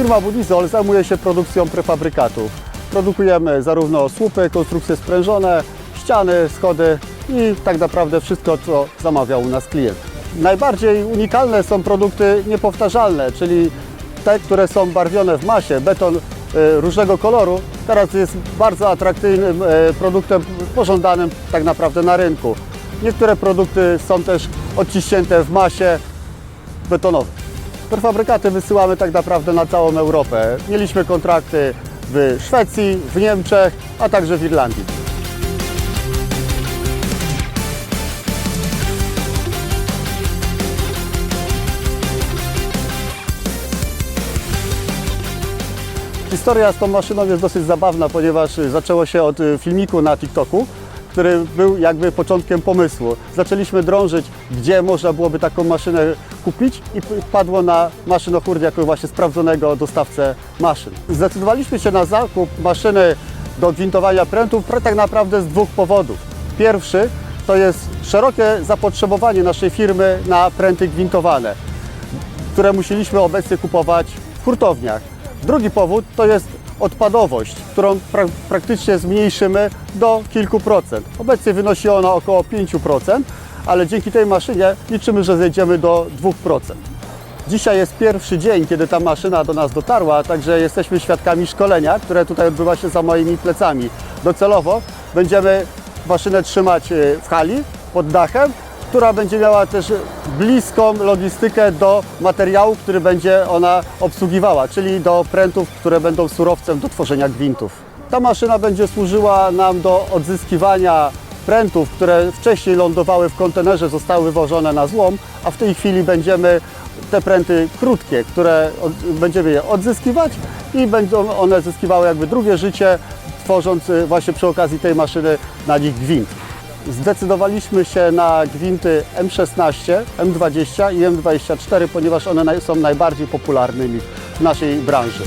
Firma Budizol zajmuje się produkcją prefabrykatów. Produkujemy zarówno słupy, konstrukcje sprężone, ściany, schody i tak naprawdę wszystko, co zamawiał u nas klient. Najbardziej unikalne są produkty niepowtarzalne, czyli te, które są barwione w masie, beton e, różnego koloru, teraz jest bardzo atrakcyjnym e, produktem, pożądanym tak naprawdę na rynku. Niektóre produkty są też odciśnięte w masie betonowej. Prefabrykaty wysyłamy tak naprawdę na całą Europę. Mieliśmy kontrakty w Szwecji, w Niemczech, a także w Irlandii. Historia z tą maszyną jest dosyć zabawna, ponieważ zaczęło się od y, filmiku na TikToku, który był jakby początkiem pomysłu. Zaczęliśmy drążyć, gdzie można byłoby taką maszynę kupić i padło na maszynochór jako właśnie sprawdzonego dostawcę maszyn. Zdecydowaliśmy się na zakup maszyny do gwintowania prętów tak naprawdę z dwóch powodów. Pierwszy to jest szerokie zapotrzebowanie naszej firmy na pręty gwintowane które musieliśmy obecnie kupować w hurtowniach. Drugi powód to jest odpadowość, którą pra praktycznie zmniejszymy do kilku procent. Obecnie wynosi ona około 5%, ale dzięki tej maszynie liczymy, że zejdziemy do 2%. Dzisiaj jest pierwszy dzień, kiedy ta maszyna do nas dotarła, także jesteśmy świadkami szkolenia, które tutaj odbywa się za moimi plecami. Docelowo będziemy maszynę trzymać e, w hali pod dachem, która będzie miała też bliską logistykę do materiału, który będzie ona obsługiwała, czyli do prętów, które będą surowcem do tworzenia gwintów. Ta maszyna będzie służyła nam do odzyskiwania prętów, które wcześniej lądowały w kontenerze, zostały wywożone na złom, a w tej chwili będziemy te pręty krótkie, które będziemy je odzyskiwać i będą one zyskiwały jakby drugie życie, tworząc y, właśnie przy okazji tej maszyny na nich gwint. Zdecydowaliśmy się na gwinty M16, M20 i M24, ponieważ one są najbardziej popularnymi w naszej branży.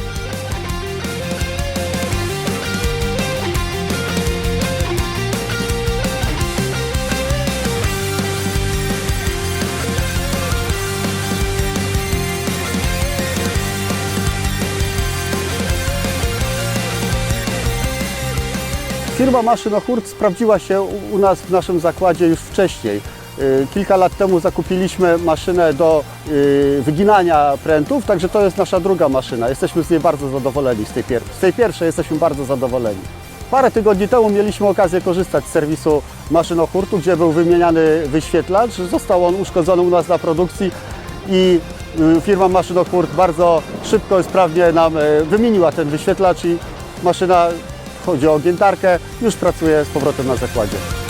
Firma Maszynohurt sprawdziła się u- nas w naszym zakładzie już wcześniej. Y, Kilka lat temu zakupiliśmy maszynę do y, wyginania prętów, także to jest nasza druga maszyna. Jesteśmy z niej bardzo zadowoleni, z tej, z tej pierwszej jesteśmy bardzo zadowoleni. Parę tygodni temu mieliśmy okazję korzystać z serwisu Maszynohurtu, gdzie był wymieniany wyświetlacz. Został on uszkodzony u nas na produkcji i y, firma Maszynohurt bardzo szybko i sprawnie nam wymieniła ten wyświetlacz i maszyna chodzi o giętarkę, już pracuje z powrotem na zakładzie.